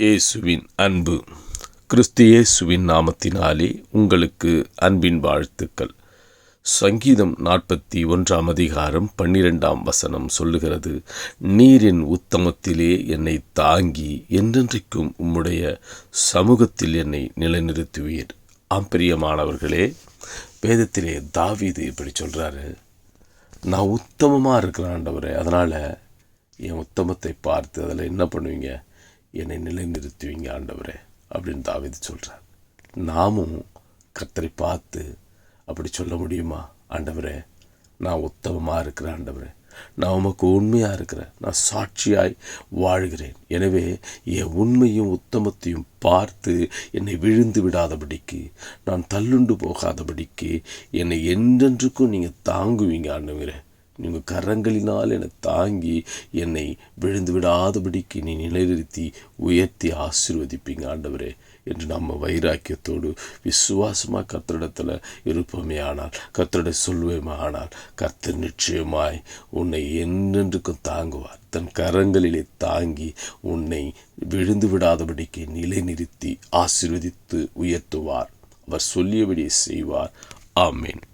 இயேசுவின் அன்பு. கிறிஸ்து இயேசுவின் நாமத்தினாலே உங்களுக்கு அன்பின் வாழ்த்துக்கள். சங்கீதம் நாற்பத்தி ஒன்றாம் அதிகாரம் பன்னிரெண்டாம் வசனம் சொல்லுகிறது நீரின் உத்தமத்திலே என்னை தாங்கி என்றென்றைக்கும் உம்முடைய சமூகத்தில் என்னை நிலைநிறுத்துவீர். ஆம்பரியமானவர்களே வேதத்திலே தாவீது இப்படி சொல்கிறாரு நான் உத்தமமாக இருக்கிறேன் அதனால் என் உத்தமத்தை பார்த்து அதில் என்ன பண்ணுவீங்க? என்னை நிலைநிறுத்துவீங்க ஆண்டவரே அப்படின்னு தாவீது சொல்கிறார் நாமும் கத்தரை பார்த்து அப்படி சொல்ல முடியுமா? ஆண்டவரே நான் உத்தமமாக இருக்கிறேன் ஆண்டவரே. நான் உமக்கு உண்மையாக இருக்கிறேன். நான் சாட்சியாய் வாழ்கிறேன். எனவே என் உண்மையும் உத்தமத்தையும் பார்த்து என்னை விழுந்து விடாதபடிக்கு நான் தள்ளுண்டு போகாதபடிக்கு என்னை என்றென்றுக்கும் நீங்கள் தாங்குவீங்க ஆண்டவரே. நீங்கள் கரங்களினால் என்னை தாங்கி என்னை விழுந்து விடாதபடிக்கு நீ நிலைநிறுத்தி உயர்த்தி ஆசீர்வதிப்பீங்க ஆண்டவரே என்று நம்ம வைராக்கியத்தோடு விசுவாசமாக கர்த்தரிடத்தில் இருப்போமே ஆனால் கர்த்தரிட சொல்வேமே ஆனால் கர்த்தர் நிச்சயமாய் உன்னை என்னென்றுக்கும் தாங்குவார். தன் கரங்களிலே தாங்கி உன்னை விழுந்து விடாதபடிக்கு நிலைநிறுத்தி ஆசீர்வதித்து உயர்த்துவார். அவர் சொல்லியபடியே செய்வார். ஆமேன்.